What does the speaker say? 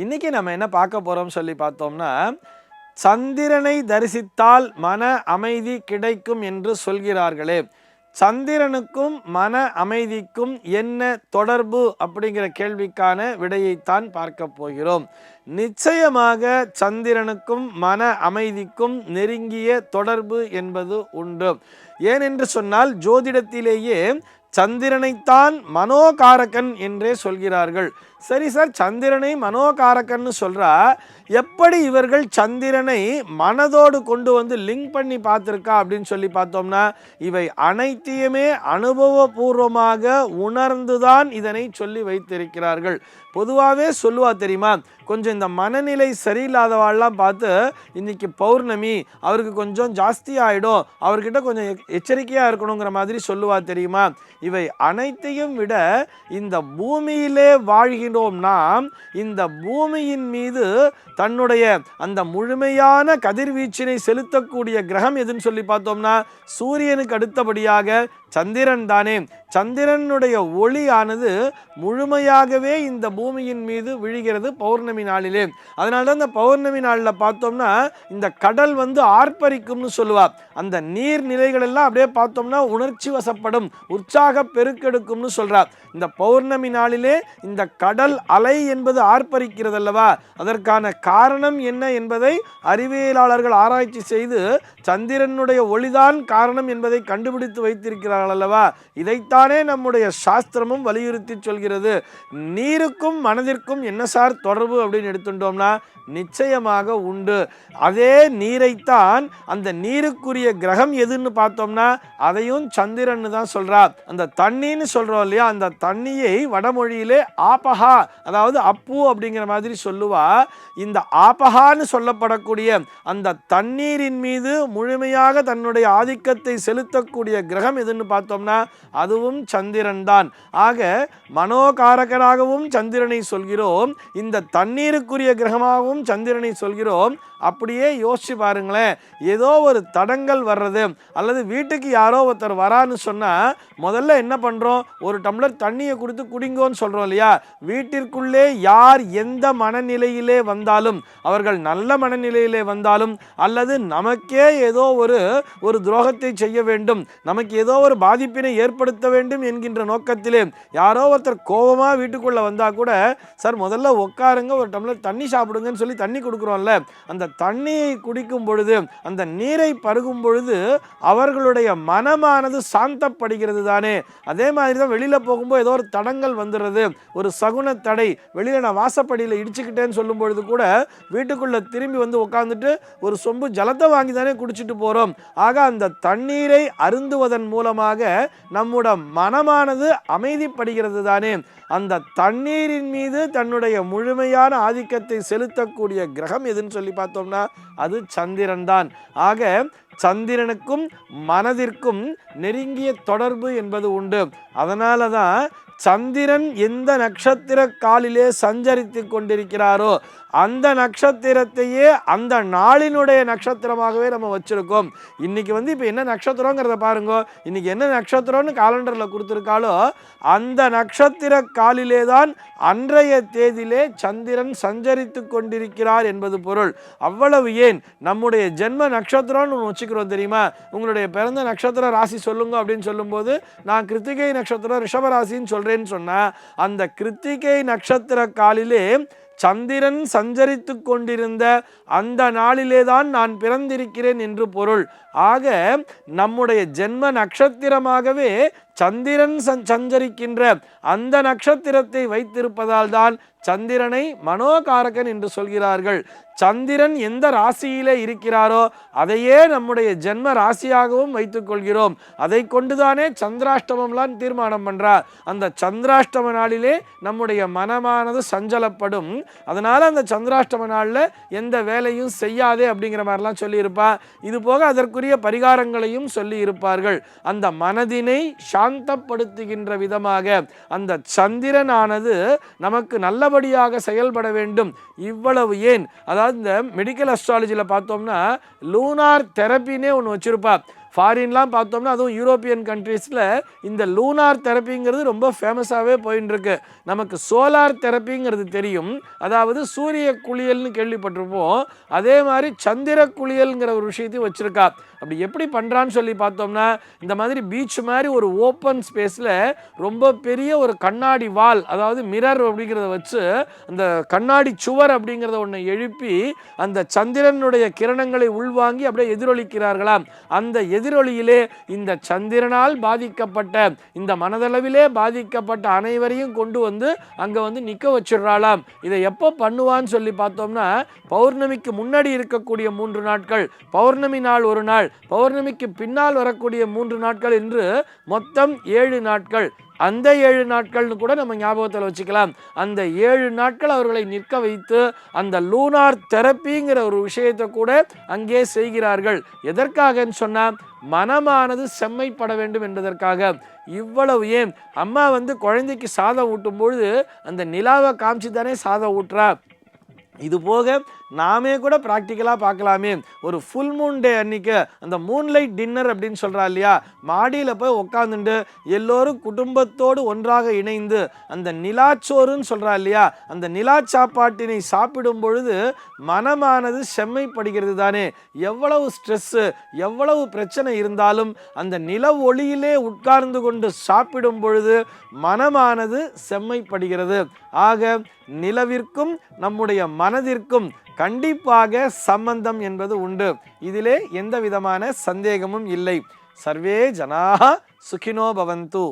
இன்னைக்கு நம்ம என்ன பார்க்க போகிறோம்னு சொல்லி பார்த்தோம்னா சந்திரனை தரிசித்தால் மன அமைதி கிடைக்கும் என்று சொல்கிறார்களே. சந்திரனுக்கும் மன அமைதிக்கும் என்ன தொடர்பு அப்படிங்கிற கேள்விக்கான விடையைத்தான் பார்க்க போகிறோம். நிச்சயமாக சந்திரனுக்கும் மன அமைதிக்கும் நெருங்கிய தொடர்பு என்பது உண்டு. ஏனென்று சொன்னால் ஜோதிடத்திலேயே சந்திரனைத்தான் மனோகாரகன் என்றே சொல்கிறார்கள். சரி சார் சந்திரனை மனோகாரகன்னு சொல்கிறா எப்படி இவர்கள் சந்திரனை மனதோடு கொண்டு வந்து லிங்க் பண்ணி பார்த்துருக்கா அப்படின்னு சொல்லி பார்த்தோம்னா இவை அனைத்தையுமே அனுபவபூர்வமாக உணர்ந்துதான் இதனை சொல்லி வைத்திருக்கிறார்கள். பொதுவாகவே சொல்லுவா தெரியுமா கொஞ்சம் இந்த மனநிலை சரியில்லாதவாள்லாம் பார்த்து இன்னைக்கு பௌர்ணமி அவருக்கு கொஞ்சம் ஜாஸ்தி ஆகிடும் அவர்கிட்ட கொஞ்சம் எச்சரிக்கையாக இருக்கணுங்கிற மாதிரி சொல்லுவா தெரியுமா? இவை அனைத்தையும் விட இந்த பூமியிலே வாழ்கிற செய்கின்றோம்னா இந்த பூமியின் மீது தன்னுடைய அந்த முழுமையான கதிர்வீச்சினை செலுத்தக்கூடிய கிரகம் எதுன்னு சொல்லி பார்த்தோம்னா சூரியனுக்கு அடுத்தபடியாக சந்திரன் தானே. சந்திரனுடைய ஒளியானது முழுமையாகவே இந்த பூமியின் மீது விழுகிறது பௌர்ணமி நாளிலே. அதனால தான் இந்த பௌர்ணமி நாளில் பார்த்தோம்னா இந்த கடல் வந்து ஆர்ப்பரிக்கும்னு சொல்லுவார் அந்த நீர் நிலைகள் எல்லாம் அப்படியே பார்த்தோம்னா உணர்ச்சி வசப்படும் உற்சாக பெருக்கெடுக்கும்னு சொல்கிறார் இந்த பௌர்ணமி நாளிலே இந்த கடல் அலை என்பது ஆர்ப்பரிக்கிறது அல்லவா அதற்கான காரணம் என்ன என்பதை அறிவியலாளர்கள் ஆராய்ச்சி செய்து சந்திரனுடைய ஒளிதான் காரணம் என்பதை கண்டுபிடித்து வைத்திருக்கிறார்கள் அல்லவா இதைத்தானே நம்முடைய சாஸ்திரமும் வலியுறுத்தி சொல்கிறது. நீருக்கும் மனதிற்கும் என்ன சார் தொடர்பு அப்படின்னு எடுத்துட்டோம்னா நிச்சயமாக உண்டு. அதே நீரைத்தான் அந்த நீருக்குரிய கிரகம் எதுன்னு பார்த்தோம்னா அதையும் சந்திரன்னு தான் சொல்கிறார் அந்த தண்ணின்னு சொல்கிறோம் இல்லையா அந்த தண்ணியை வடமொழியிலே ஆபஹா அதாவது அப்பு அப்படிங்கிற மாதிரி சொல்லுவா. இந்த ஆபஹான்னு சொல்லப்படக்கூடிய அந்த தண்ணீரின் மீது முழுமையாக தன்னுடைய ஆதிக்கத்தை செலுத்தக்கூடிய கிரகம் எதுன்னு பார்த்தோம்னா அதுவும் சந்திரன் தான். ஆக மனோகாரகராகவும் சந்திரனை சொல்கிறோம். இந்த தண்ணீருக்குரிய கிரகமாகவும் சந்திரனை சொல்கிறோம். அப்படியே யோசிச்சு பாருங்களேன். ஏதோ ஒரு தடங்கள் வர்றது அல்லது வீட்டுக்கு யாரோ ஒருத்தர் வரான்னு சொன்னா முதல்ல என்ன பண்றோம்? ஒரு டம்ளர் தண்ணியை கொடுத்து குடிங்கோன்னு சொல்றோம் இல்லையா? வீட்டிற்குள்ளே யார் எந்த மனநிலையிலே வந்தாலும் அவர்கள் நல்ல மனநிலையிலே வந்தாலும் அல்லது நமக்கே ஏதோ ஒரு ஒரு துரோகத்தை செய்ய வேண்டும் நமக்கு ஏதோ ஒரு பாதிப்பினை ஏற்படுத்த வேண்டும் என்கின்ற நோக்கத்திலே யாரோ ஒருத்தர் கோபமாக வீட்டுக்குள்ள வந்தா கூட சார் முதல்ல உட்காருங்க ஒரு டம்ளர் தண்ணி சாப்பிடுங்கன்னு சொல்லி தண்ணி கொடுக்குறோம்ல அந்த தண்ணியை குடிக்கும் பொழுது அந்த நீரை பருகும் பொழுது அவர்களுடைய மனமானது சாந்தப்படுகிறது தானே. அதே மாதிரி தான் வெளியில் போகும்போது ஏதோ ஒரு தடங்கள் வந்துடுறது ஒரு சகுன தடை வெளியில் நான் வாசப்படியில் இடிச்சுக்கிட்டேன்னு சொல்லும் பொழுது கூட வீட்டுக்குள்ளே திரும்பி வந்து உட்காந்துட்டு ஒரு சொம்பு ஜலத்தை வாங்கி தானே குடிச்சிட்டு போகிறோம் ஆக அந்த தண்ணீரை அருந்துவதன் மூலமாக நம்மோட மனமானது அமைதிப்படுகிறது தானே. அந்த தண்ணீரின் மீது தன்னுடைய முழுமையான ஆதிக்கத்தை செலுத்தக்கூடிய கிரகம் எதுன்னு சொல்லி பார்த்தோம்னா அது சந்திரன் தான் ஆக சந்திரனுக்கும் மனதிற்கும் நெருங்கிய தொடர்பு என்பது உண்டு. அதனால தான் சந்திரன் எந்த நட்சத்திர காலிலே சஞ்சரித்து கொண்டிருக்கிறாரோ அந்த நட்சத்திரத்தையே அந்த நாளினுடைய நட்சத்திரமாகவே நம்ம வச்சுருக்கோம். இன்றைக்கி வந்து இப்போ என்ன நட்சத்திரங்கிறத பாருங்க. இன்றைக்கி என்ன நட்சத்திரம்னு காலண்டரில் கொடுத்துருக்காலோ அந்த நட்சத்திர காலிலே தான் அன்றைய தேதியிலே சந்திரன் சஞ்சரித்து கொண்டிருக்கிறார் என்பது பொருள். அவ்வளவு ஏன்? நம்முடைய ஜென்ம நட்சத்திரம்னு ஒன்று வச்சுக்கிறோம் தெரியுமா? உங்களுடைய பிறந்த நட்சத்திர ராசி சொல்லுங்க அப்படின்னு சொல்லும்போது நான் கிருத்திகை நட்சத்திரம் ரிஷபராசின்னு சொல்கிறேன்னு சொன்னால் அந்த கிருத்திகை நட்சத்திர காலிலே சந்திரன் சஞ்சரித்து கொண்டிருந்த அந்த நாளிலே தான் நான் பிறந்திருக்கிறேன் என்று பொருள். ஆக நம்முடைய ஜென்ம நட்சத்திரமாகவே சந்திரன் சஞ்சரிக்கின்ற அந்த நட்சத்திரத்தை வைத்திருப்பதால் தான் சந்திரனை மனோகாரகன் என்று சொல்கிறார்கள். சந்திரன் எந்த ராசியிலே இருக்கிறாரோ அதையே நம்முடைய ஜென்ம ராசியாகவும் வைத்துக்கொள்கிறோம் அதை கொண்டுதானே சந்திராஷ்டமம்லாம் தீர்மானம் பண்ணுறார் அந்த சந்திராஷ்டம நாளிலே நம்முடைய மனமானது சஞ்சலப்படும். அதனால் அந்த சந்திராஷ்டம நாளில் எந்த வேலையும் செய்யாதே அப்படிங்கிற மாதிரிலாம் சொல்லியிருப்பா. இது போக அதற்குரிய பரிகாரங்களையும் சொல்லி இருப்பார்கள் அந்த மனதினை சாந்தப்படுத்துகின்ற விதமாக அந்த சந்திரனானது நமக்கு நல்லபடியாக செயல்பட வேண்டும். இவ்வளவு ஏன்? அதாவது இந்த மெடிக்கல் அஸ்ட்ராலஜியில் பார்த்தோம்னா லூனார் தெரப்பினே ஒன்று வச்சிருப்பா. ஃபாரின்லாம் பார்த்தோம்னா அதுவும் யூரோப்பியன் கண்ட்ரீஸில் இந்த லூனார் தெரப்பிங்கிறது ரொம்ப ஃபேமஸாகவே போயின்னு இருக்கு நமக்கு சோலார் தெரப்பிங்கிறது தெரியும். அதாவது சூரிய குளியல்னு கேள்விப்பட்டிருப்போம். அதே மாதிரி சந்திர குளியல்ங்கிற ஒரு விஷயத்தையும் வச்சுருக்கா. அப்படி எப்படி பண்ணுறான்னு சொல்லி பார்த்தோம்னா இந்த மாதிரி பீச் மாதிரி ஒரு ஓப்பன் ஸ்பேஸில் ரொம்ப பெரிய ஒரு கண்ணாடி வால் அதாவது மிரர் அப்படிங்கிறத வச்சு அந்த கண்ணாடி சுவர் அப்படிங்கிறத ஒன்று எழுப்பி அந்த சந்திரனுடைய கிரணங்களை உள்வாங்கி அப்படியே எதிரொலிக்கிறார்களாம். அந்த எதிர் எதிரொலியிலே இந்த சந்திரனால் பாதிக்கப்பட்ட இந்த மனதளவிலே பாதிக்கப்பட்ட அனைவரையும் கொண்டு வந்து அங்கே வந்து நிற்க வச்சிடுறாளாம். இதை எப்போ பண்ணுவான்னு சொல்லி பார்த்தோம்னா பௌர்ணமிக்கு முன்னாடி இருக்கக்கூடிய மூன்று நாட்கள் பௌர்ணமி நாள் ஒரு நாள் பௌர்ணமிக்கு பின்னால் வரக்கூடிய மூன்று நாட்கள் என்று மொத்தம் ஏழு நாட்கள். அந்த ஏழு நாட்கள்னு கூட நம்ம ஞாபகத்தில் வச்சுக்கலாம். அந்த ஏழு நாட்கள் அவர்களை நிற்க வைத்து அந்த லூனார் தெரப்பிங்கிற ஒரு விஷயத்தை கூட அங்கே செய்கிறார்கள். எதற்காகன்னு சொன்னால் மனமானது செம்மைப்பட வேண்டும் என்பதற்காக. இவ்வளவு ஏன்? அம்மா வந்து குழந்தைக்கு சாதம் ஊட்டும் பொழுது அந்த நிலாவை காமிச்சு தானே சாதம் ஊட்டுறா? இது போக நாமே கூட ப்ராக்டிக்கலாக பார்க்கலாமே. ஒரு ஃபுல் மூன் டே அன்னைக்கு அந்த மூன்லைட் டின்னர் அப்படின்னு சொல்கிறா இல்லையா? மாடியில் போய் உட்காந்துட்டு எல்லோரும் குடும்பத்தோடு ஒன்றாக இணைந்து அந்த நிலாச்சோறுன்னு சொல்கிறா இல்லையா? அந்த நிலா சாப்பாட்டினை சாப்பிடும் பொழுது மனமானது செம்மைப்படுகிறது தானே. எவ்வளவு ஸ்ட்ரெஸ்ஸு எவ்வளவு பிரச்சனை இருந்தாலும் அந்த நில ஒளியிலே உட்கார்ந்து கொண்டு சாப்பிடும் பொழுது மனமானது செம்மைப்படுகிறது. ஆக நிலவிற்கும் நம்முடைய மனதிற்கும் கண்டிப்பாக சம்பந்தம் என்பது உண்டு. இதிலே எந்த விதமான சந்தேகமும் இல்லை. சர்வே ஜனாக சுகினோ பவந்து.